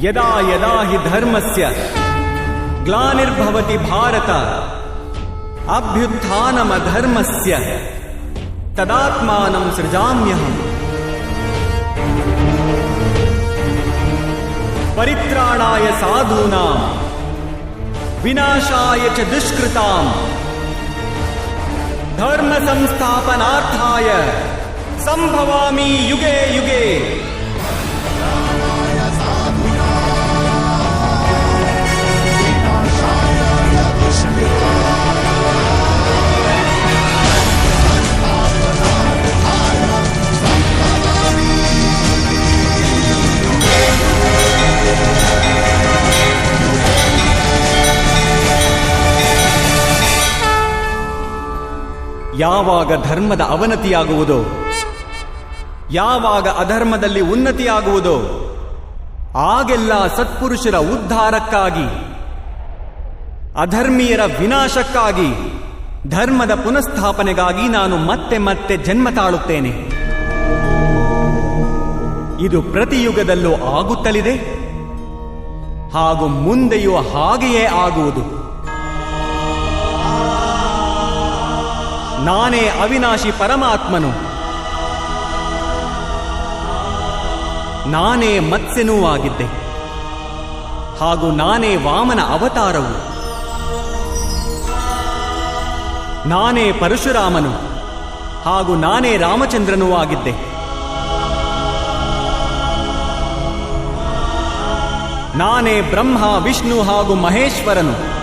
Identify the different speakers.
Speaker 1: यदा यदा हि से ग्लार्भवती भारत, अभ्युत्थानमधर्मस्य तदात्मानं सृजाम्यहम्। परित्राणाय साधूना, विनाशाय च दुष्कृता धर्म धर्मसंस्थापनार्थाय संभवामी युगे युगे। ಯಾವಾಗ ಧರ್ಮದ ಅವನತಿಯಾಗುವುದೋ, ಯಾವಾಗ ಅಧರ್ಮದಲ್ಲಿ ಉನ್ನತಿಯಾಗುವುದೋ, ಆಗೆಲ್ಲ ಸತ್ಪುರುಷರ ಉದ್ಧಾರಕ್ಕಾಗಿ, ಅಧರ್ಮೀಯರ ವಿನಾಶಕ್ಕಾಗಿ, ಧರ್ಮದ ಪುನಃಸ್ಥಾಪನೆಗಾಗಿ ನಾನು ಮತ್ತೆ ಮತ್ತೆ ಜನ್ಮ ತಾಳುತ್ತೇನೆ. ಇದು ಪ್ರತಿ ಯುಗದಲ್ಲೂ ಆಗುತ್ತಲಿದೆ, ಹಾಗೂ ಮುಂದೆಯೂ ಹಾಗೆಯೇ ಆಗುವುದು. ನಾನೇ ಅವಿನಾಶಿ ಪರಮಾತ್ಮನು. ನಾನೇ ಮತ್ಸ್ಯನೂ ಆಗಿದ್ದೆ ಹಾಗೂ ನಾನೇ ವಾಮನ ಅವತಾರವು. ನಾನೇ ಪರಶುರಾಮನು ಹಾಗೂ ನಾನೇ ರಾಮಚಂದ್ರನೂ ಆಗಿದ್ದೆ. ನಾನೇ ಬ್ರಹ್ಮ, ವಿಷ್ಣು ಹಾಗೂ ಮಹೇಶ್ವರನು.